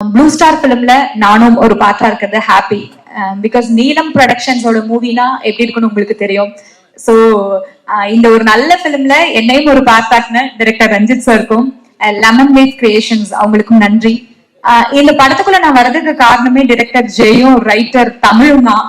Blue star பிலிம்ல நானும் ஒரு பாத்திரம் இருக்கிறது ஹாப்பி பிகாஸ் நீலம் ப்ரொடக்ஷன்ஸோட மூவினா எப்படி இருக்குன்னு உங்களுக்கு தெரியும். ஸோ uh, இந்த ஒரு நல்ல பிலிம்ல என்னையும் ஒரு பார்த்தாக்குன டைரக்டர் ரஞ்சித் சாருக்கும் லெமன் லீஃப் கிரியேஷன்ஸ் அவங்களுக்கும் நன்றி. Uh, இந்த படத்துக்குள்ள நான் வர்றதுக்கு காரணமே டிரெக்டர் ஜெயும் ரைட்டர் தமிழும் தான்.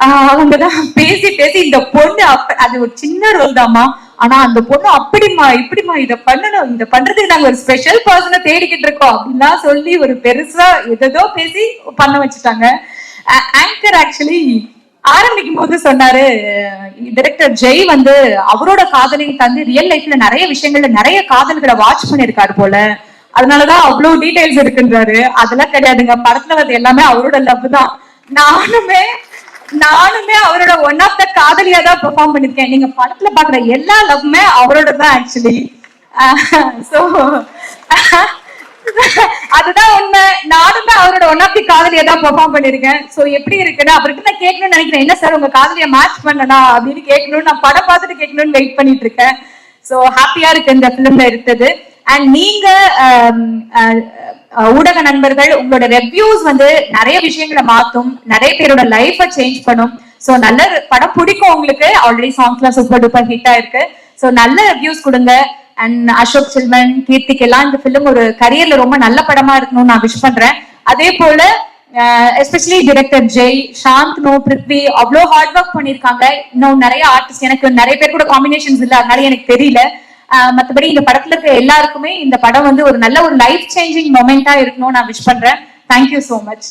Uh, அவங்க தான் பேசி பேசி இந்த பொண்ணு அப்ப அது ஒரு சின்ன ரோல் தாம்மா. ஆனா அந்த பொண்ணு அப்படிமா இப்படிமா இத பண்ணணும். இத பண்றதுக்கு நாங்க ஒரு ஸ்பெஷல் பர்சனை தேடிக்கிட்டு இருக்கோம் அப்படின்னா சொல்லி ஒரு பெருசா எதோ பேசி பண்ண வச்சுட்டாங்க. ஆங்கர் ஆக்சுவலி ஆரம்பிக்கும் போது சொன்னாரு டைரக்டர் ஜெய் வந்து அவரோட காதலையும் தந்து ரியல் லைஃப்ல நிறைய விஷயங்கள்ல நிறைய காதல்களை வாட்ச் பண்ணிருக்காரு போல. அதனாலதான் அவ்வளவு டீடைல்ஸ் இருக்குன்றாரு. அதெல்லாம் கிடையாதுங்க. படத்துல வந்து எல்லாமே அவரோட லவ் தான். நானுமே நானுமே அவரோட ஒன் ஆஃப் த காதலியா தான் பெர்ஃபார்ம் பண்ணிருக்கேன். நீங்க படத்துல பாக்குற எல்லா லவ்மே அவரோட தான் ஆக்சுவலி சோ அதுதான் உண்மை. நானுமே அவரோட ஒன் ஆஃப் தி காதலியா தான் பெர்ஃபார்ம் பண்ணிருக்கேன். சோ எப்படி இருக்குன்னு அவருக்கு நான் கேட்கணும்னு நினைக்கிறேன். என்ன சார் உங்க காதலியை மேட்ச் பண்ணனா அப்படின்னு கேட்கணும்னு நான் படம் பார்த்துட்டு கேட்கணும்னு வெயிட் பண்ணிட்டு இருக்கேன். சோ ஹாப்பியா இருக்கு இந்த பிலிம்ல இருக்குது அண்ட் நீங்க um, uh, ஊடக நண்பர்கள் உங்களோட ரெவ்யூஸ் வந்து நிறைய விஷயங்களை மாத்தும் நிறைய பேரோட லைஃப சேஞ்ச் பண்ணும். சோ நல்ல படம் பிடிக்கும் உங்களுக்கு. ஆல்ரெடி சாங்ஸ்லாம் சூப்பர் டூப்பர் ஹிட் ஆயிருக்கு. சோ நல்ல ரிவ்யூஸ் கொடுங்க. அண்ட் அசோக் செல்வன் கீர்த்திக் எல்லாம் இந்த ஃபிலிம் ஒரு கரியர்ல ரொம்ப நல்ல படமா இருக்கணும்னு நான் விஷ் பண்றேன். அதே போல எஸ்பெஷலி டிரெக்டர் ஜெய் சாந்த் நோ பிருத்வி அவ்வளோ ஹார்ட் ஒர்க் பண்ணிருக்காங்க இன்னும் நிறைய ஆர்டிஸ்ட் எனக்கு நிறைய பேர் கூட காம்பினேஷன்ஸ் இல்ல. அதனால எனக்கு தெரியல. மத்தபடி இந்த படத்துல இருக்க எல்லாருக்குமே இந்த படம் வந்து ஒரு நல்ல ஒரு லைஃப் சேஞ்சிங் மொமெண்டா இருக்கணும்னு நான் விஷ் பண்றேன். Thank you so much